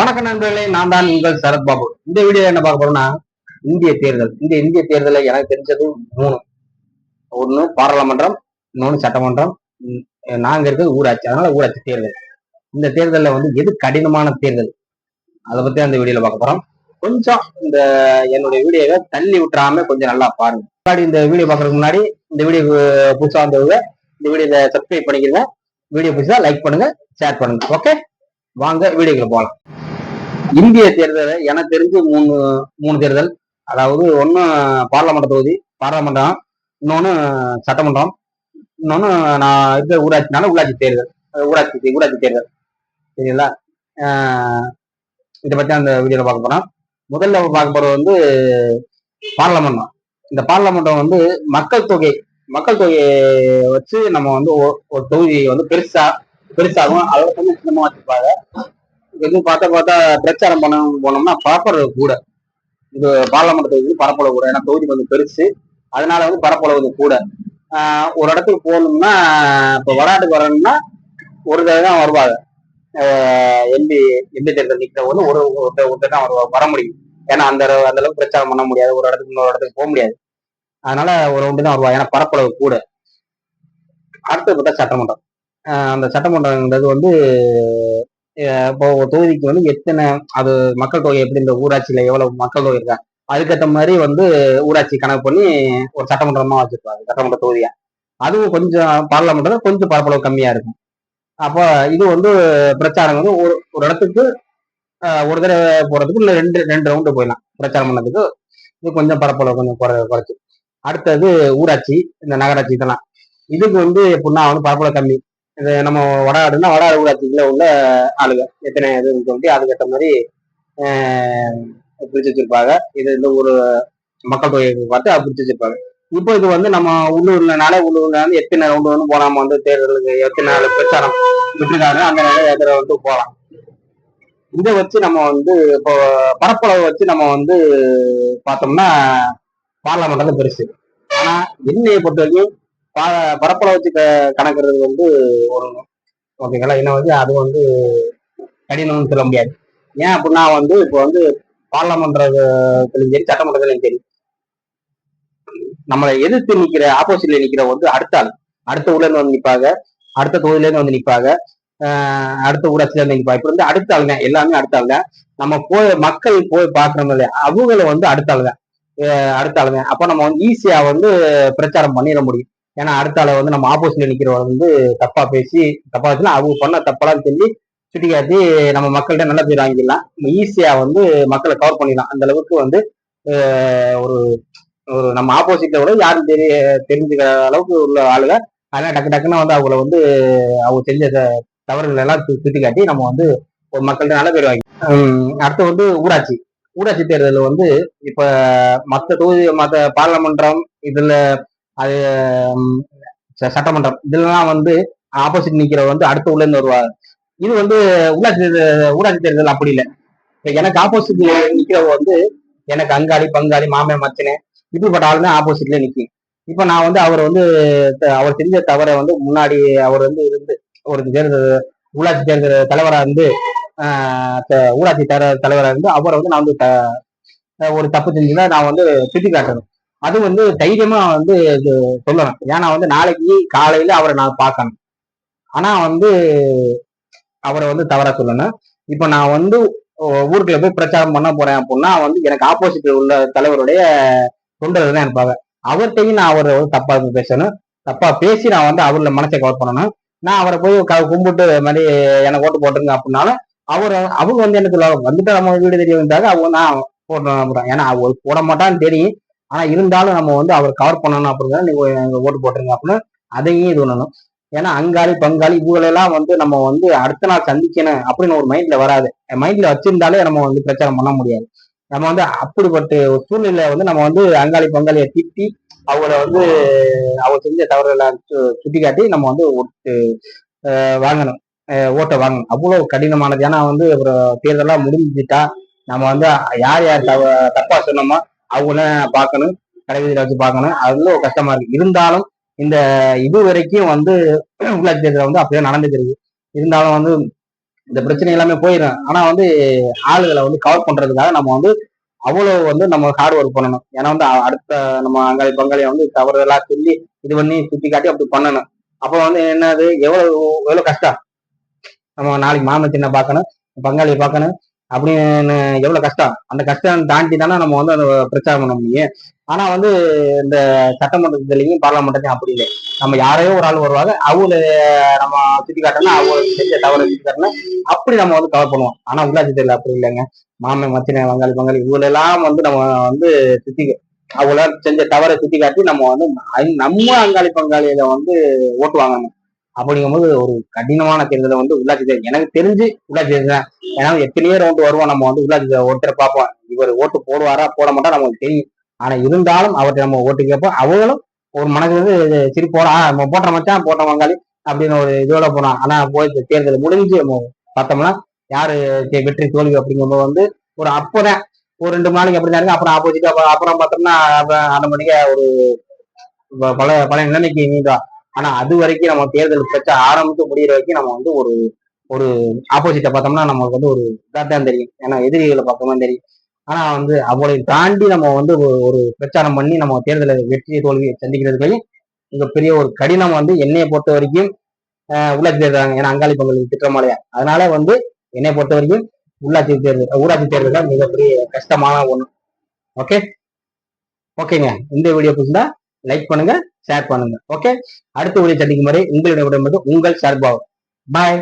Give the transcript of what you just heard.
வணக்கம் நண்பர்களே நான் தான் உங்கள் சரத் பாபு. இந்த வீடியோ என்ன பார்க்க போறோம்னா இந்திய தேர்தல். இந்த இந்திய தேர்தலில் எனக்கு தெரிஞ்சது மூணு. ஒண்ணு பாராளுமன்றம் இன்னொன்னு சட்டமன்றம். நாங்க இருக்கிறது ஊராட்சி. அதனால ஊராட்சி தேர்தல். இந்த தேர்தலில் வந்து எது கடினமான தேர்தல்? அதை பத்தி அந்த வீடியோல பார்க்க போறோம். கொஞ்சம் இந்த என்னுடைய வீடியோவை தள்ளி விட்டுறாம கொஞ்சம் நல்லா பாருங்க. முன்னாடி இந்த வீடியோ பார்க்கறதுக்கு முன்னாடி இந்த வீடியோ புதுசாக வந்தவங்க இந்த வீடியோவை சப்ஸ்கிரைப் பண்ணிக்கிறங்க வீடியோ புதுசா லைக் பண்ணுங்க ஷேர் பண்ணுங்க. ஓகே வாங்க வீடியோக்குள்ள போகலாம். இந்திய தேர்தல் எனக்கு தெரிஞ்சு மூணு மூணு தேர்தல். அதாவது ஒன்று பாராளுமன்ற தொகுதி பாராளுமன்றம் இன்னொன்று சட்டமன்றம் இன்னொன்று நான் இருக்க ஊராட்சினால உள்ளாட்சி தேர்தல் ஊராட்சி ஊராட்சி தேர்தல். சரிங்களா? இதை பற்றி அந்த வீடியோவில் பார்க்க போகிறோம் முதல்ல பார்க்க போகிறது வந்து பாராளுமன்றம் இந்த பாராளுமன்றம் வந்து மக்கள் தொகை மக்கள் தொகையை வச்சு நம்ம வந்து ஒரு தொகுதியை வந்து பெருசா பெருசாகும் அதோட கொஞ்சம் சின்னமாக வச்சுப்பாங்க எதுவும் பார்த்தா பார்த்தா பிரச்சாரம் பண்ண போனோம்னா பரப்பளவு கூட. இது பாராளுமன்ற தொகுதி பரப்பளவு கூட. ஏன்னா தொகுதி கொஞ்சம் பெருசு. அதனால வந்து பரப்பளவு கூட. ஒரு இடத்துக்கு போகணும்னா இப்போ வடாட்டுக்கு வரணும்னா ஒரு தடவை தான் வருவாங்க. எம்பி எம்பி தேர்தல் நிற்கிறவங்க ஒரு ஒருத்தர் ஒருத்தர் தான் வருவாங்க வர முடியும். ஏன்னா அந்த அந்த அளவுக்கு பிரச்சாரம் பண்ண முடியாது. ஒரு இடத்துக்கு இன்னொரு இடத்துக்கு போக முடியாது. அதனால ஒரு ஒன்று தான் வருவாங்க ஏன்னா பரப்பளவு கூட. அடுத்தது பார்த்தா சட்டமன்றம். அந்த சட்டமன்றங்கிறது வந்து இப்போ ஒரு தொகுதிக்கு வந்து எத்தனை அது மக்கள் தொகை எப்படி இந்த ஊராட்சியில எவ்வளவு மக்கள் தொகை இருக்கா அதுக்கேற்ற மாதிரி வந்து ஊராட்சி கணக்கு பண்ணி ஒரு சட்டமன்றமா வச்சிருப்பாங்க சட்டமன்ற தொகுதியா. அதுவும் கொஞ்சம் பார்லமெண்ட் கொஞ்சம் பரப்பளவு கம்மியா இருக்கும். அப்போ இது வந்து பிரச்சாரம் வந்து ஒரு ஒரு இடத்துக்கு ஒரு தடவை போறதுக்கு இல்லை ரெண்டு ரெண்டு ரவுண்டு போயிடலாம். பிரச்சாரம் பண்ணதுக்கு இது கொஞ்சம் பரப்பளவு கொஞ்சம் குறை குறைச்சி. அடுத்தது ஊராட்சி இந்த நகராட்சி இதெல்லாம். இதுக்கு வந்து எப்படின்னா வந்து பரப்பளவு கம்மி. இது நம்ம வடாடுனா வடாடு ஊராட்சிக்குள்ள உள்ள ஆளுங்க. எத்தனை இதுன்னு சொல்லிட்டு அதுக்கேற்ற மாதிரி பிரிச்சு வச்சிருப்பாங்க. இது இந்த ஒரு மக்கள் தொகையை பார்த்து அது பிரிச்சு வச்சிருப்பாங்க. இப்போ இது வந்து நம்ம உள்ளூர்லனால உள்ளூர்ல வந்து எத்தனை ரவுண்டு வந்து போனாம வந்து தேர்தலுக்கு எத்தனை நாள் பிரச்சாரம் விட்டுருக்காங்க அந்த நேரம் எதிர வந்து போகலாம். இதை வச்சு நம்ம வந்து இப்போ பரப்பளவை வச்சு நம்ம வந்து பார்த்தோம்னா பார்லமெண்ட் பெருசு. ஆனா என்னையை பொறுத்த வரைக்கும் பரப்பளவு வச்சு க- கணக்குறது வந்து ஒரு ஓகேங்களா? என்ன வந்து அது வந்து கடினம்னு சொல்ல முடியாது. ஏன் அப்படின்னா வந்து இப்போ வந்து பார்லமெண்ட்லையும் சரி சட்டமன்றத்திலையும் சரி நம்மளை எதிர்த்து நிக்கிற ஆப்போசிட்ல நிக்கிற வந்து அடுத்த ஆள். அடுத்த ஊர்ல இருந்து வந்து நிப்பாங்க அடுத்த தொகுதியில இருந்து வந்து நிப்பாங்க ஆஹ் அடுத்த ஊராட்சியில இருந்து நிப்பாங்க. இப்ப வந்து அடுத்த ஆளுங்க எல்லாமே அடுத்த ஆளுங்க. நம்ம போய் மக்கள் போய் பாக்குறோம் இல்லையா அவங்கள வந்து அடுத்த ஆளுங்க அடுத்த ஆளுங்க. அப்போ நம்ம வந்து ஈஸியா வந்து பிரச்சாரம் பண்ணிட முடியும். ஏன்னா அடுத்த அளவு வந்து நம்ம ஆப்போசிட்ல நிக்கிறவங்க வந்து தப்பா பேசி தப்பா வச்சுனா அவங்க பண்ண தப்பெல்லாம் சொல்லி சுட்டி காட்டி நம்ம மக்கள்கிட்ட நல்ல பேர் வாங்கிடலாம். நம்ம ஈஸியா வந்து மக்களை கவர் பண்ணிடலாம். அந்த அளவுக்கு வந்து ஒரு ஒரு நம்ம ஆப்போசிட்ல விட யாரும் தெரிய தெரிஞ்சுக்கிற அளவுக்கு உள்ள ஆளுங்க. அதெல்லாம் டக்கு டக்குன்னு வந்து அவங்கள வந்து அவங்க செஞ்ச த- தவறுகள் எல்லாம் சு- சுட்டி காட்டி நம்ம வந்து ஒரு மக்கள்கிட்ட நல்ல பேர் வாங்கி அடுத்து வந்து ஊராட்சி. ஊராட்சி தேர்தல் வந்து இப்ப மற்ற தொகுதி மற்ற பாராளுமன்றம் இதுல அது ச- சட்டமன்றம். இதெல்லாம் வந்து ஆப்போசிட் நிக்கிறவர் வந்து அடுத்த உள்ள இருந்து வருவார். இது வந்து உள்ளாட்சி ஊராட்சி தேர்தல் அப்படி இல்லை. இப்போ எனக்கு ஆப்போசிட் நிக்கிறவங்க வந்து எனக்கு அங்காளி பங்காளி மாமே மச்சனே இப்படிப்பட்ட ஆளுமே ஆப்போசிட்ல நிக்கும் இப்ப நான் வந்து அவர் வந்து த- அவர் செஞ்ச தவறை வந்து முன்னாடி அவர் வந்து இருந்து ஒரு தேர்தல் உள்ளாட்சி தேர்தல் தலைவராக இருந்து த- ஊராட்சி தர தலைவராக இருந்து அவரை வந்து நான் வந்து த- ஒரு தப்பு செஞ்சுன்னா நான் வந்து சுட்டி காட்டணும் அது வந்து தைரியமா வந்து சொல்லணும். ஏன்னா வந்து நாளைக்கு காலையில அவரை நான் பார்க்கணும். ஆனா வந்து அவரை வந்து தவறா சொல்லணும். இப்ப நான் வந்து ஊருக்குள்ள போய் பிரச்சாரம் பண்ண போறேன் அப்படின்னா வந்து எனக்கு ஆப்போசிட்ல உள்ள தலைவருடைய தொண்டர்கள் தான் இருப்பாங்க. அவர்கிட்டையும் நான் அவரை வந்து தப்பா பேசணும். தப்பா பேசி நான் வந்து அவர்ல மனசை கவர் பண்ணணும். நான் அவரை போய் கும்பிட்டு இது மாதிரி எனக்கு ஓட்டு போட்டுருங்க அப்படின்னாலும் அவர் அவங்க வந்து என்ன சொல்லுவாங்க வந்துட்டு நம்ம வீடு தெரிய வந்தாங்க அவங்க நான் போட்டு நம்புறேன். ஏன்னா அவர் போட மாட்டான்னு தெரியும். ஆனா இருந்தாலும் நம்ம வந்து அவர் கவர் பண்ணணும் அப்படின்னா நீங்க ஓட்டு போட்டுருங்க அப்படின்னு அதையும் இது பண்ணணும். ஏன்னா அங்காளி பங்காளி இவங்களெல்லாம் வந்து நம்ம வந்து அடுத்த நாள் சந்திக்கணும் அப்படின்னு ஒரு மைண்ட்ல வராது. மைண்ட்ல வச்சிருந்தாலே நம்ம வந்து பிரச்சாரம் பண்ண முடியாது. நம்ம வந்து அப்படிப்பட்ட ஒரு சூழ்நிலை வந்து நம்ம வந்து அங்காளி பங்காளியை திட்டி அவங்கள வந்து அவங்க செஞ்ச தவறுகளை சுட்டி காட்டி நம்ம வந்து ஓட்டு வாங்கணும். ஓட்டை வாங்கணும். அவ்வளவு கடினமானது. ஏன்னா வந்து ஒரு தேர்தலாம் முடிஞ்சுட்டா நம்ம வந்து யார் யார் தவ தப்பா சொன்னோமோ அவங்கள பார்க்கணும் கடைவீதியில வச்சு பார்க்கணும். அதுல ஒரு கஷ்டமா இருக்கு. இருந்தாலும் இந்த இது வரைக்கும் வந்து உள்ளாட்சி தேர்தல் வந்து அப்படியே நடந்துக்கிறது இருந்தாலும் வந்து இந்த பிரச்சனை எல்லாமே போயிடும். ஆனா வந்து ஆளுகளை வந்து கவர் பண்றதுக்காக நம்ம வந்து அவ்வளவு வந்து நம்ம ஹார்ட் ஒர்க் பண்ணணும். ஏன்னா வந்து அடுத்த நம்ம அங்காளி பங்காளியை வந்து தவறுதலா சொல்லி இது பண்ணி சுத்தி காட்டி அப்படி பண்ணணும். அப்போ வந்து என்னது? எவ்வளவு எவ்வளவு கஷ்டம்? நம்ம நாளைக்கு மாமன் சின்ன பார்க்கணும் பங்காளியை பார்க்கணும். அப்படின்னு எவ்வளவு கஷ்டம்? அந்த கஷ்டம் தாண்டி தானே நம்ம வந்து அந்த பிரச்சாரம் பண்ண முடியும். ஆனா வந்து இந்த சட்டமன்றத்துலயும் பாராளுமன்றத்தையும் அப்படி இல்லை. நம்ம யாரையோ ஒரு ஆள் வருவாங்க. அவங்கள நம்ம சுத்தி காட்டணும் அவங்க செஞ்ச தவறு சுத்தி காட்டணும் அப்படி நம்ம வந்து கவர் பண்ணுவோம். ஆனா உள்ளாட்சி தேர்தல் அப்படி இல்லைங்க. மாமன் மத்தின வங்காளி பங்காளி இவங்க எல்லாம் வந்து நம்ம வந்து சுத்தி அவங்கள செஞ்ச தவறை சுத்தி காட்டி நம்ம வந்து நம்ம அங்காளி பங்காளியில வந்து ஓட்டு வாங்கணும். அப்படிங்கும்போது ஒரு கடினமான தேர்தலை வந்து உள்ளாட்சி தேர்தல். எனக்கு தெரிஞ்சு உள்ளாட்சி தேர்தல் தான். ஏன்னா எத்தனையோ ரவுண்டு வருவோம். நம்ம வந்து உள்ளாட்சி தேர்தல் ஒருத்தரை பார்ப்போம். இவர் ஓட்டு போடுவாரா போட மாட்டா நமக்கு தெரியும். ஆனா இருந்தாலும் அவர்கிட்ட நம்ம ஓட்டு கேட்போம். அவங்களும் ஒரு மனசு வந்து சரி போடா நம்ம போட்ட மச்சான் போட்ட வங்காளி அப்படின்னு ஒரு இதோட போனோம். ஆனா போய் தேர்தல் முடிஞ்சு நம்ம பார்த்தோம்னா யாரு வெற்றி தோல்வி அப்படிங்கும்போது வந்து ஒரு அப்போதான் ஒரு ரெண்டு நாளைக்கு அப்படி தான் இருக்கு. அப்புறம் ஆப்போசிட் அப்புறம் பார்த்தோம்னா ஆட்டோமேட்டிக்கா ஒரு பழைய பல பல நிலைமைக்கு நீதான் ஆனா அது வரைக்கும் நம்ம தேர்தல் பிரச்சனை ஆரம்பித்து முடிகிற வரைக்கும் நம்ம வந்து ஒரு ஒரு ஆப்போசிட்டை பார்த்தோம்னா நமக்கு வந்து ஒரு இதாக தான் தெரியும். ஏன்னா எதிரிகளை பார்க்கணும் தெரியும். ஆனா வந்து அவளை தாண்டி நம்ம வந்து ஒரு- ஒரு பிரச்சாரம் பண்ணி நம்ம தேர்தலை வெற்றி தோல்வியை சந்திக்கிறதுக்கையும் மிகப்பெரிய ஒரு கடினம் வந்து என்னைய பொறுத்த வரைக்கும் உள்ளாட்சி தேர்தல் ஏன்னா அங்காளி பொங்கல் திட்டமாலையா அதனால வந்து என்னைய பொறுத்த வரைக்கும் உள்ளாட்சி தேர்தல் ஊராட்சி தேர்தல் தான் மிகப்பெரிய கஷ்டமான ஒண்ணு. ஓகே ஓகேங்க இந்த வீடியோ பிடிச்சிருந்தா லைக் பண்ணுங்க ஷேர் பண்ணுங்க. ஓகே அடுத்த வீடியோ சந்திக்கும் வரை உங்களுடைய விடும்போது உங்கள் சார்பாகும் பாய்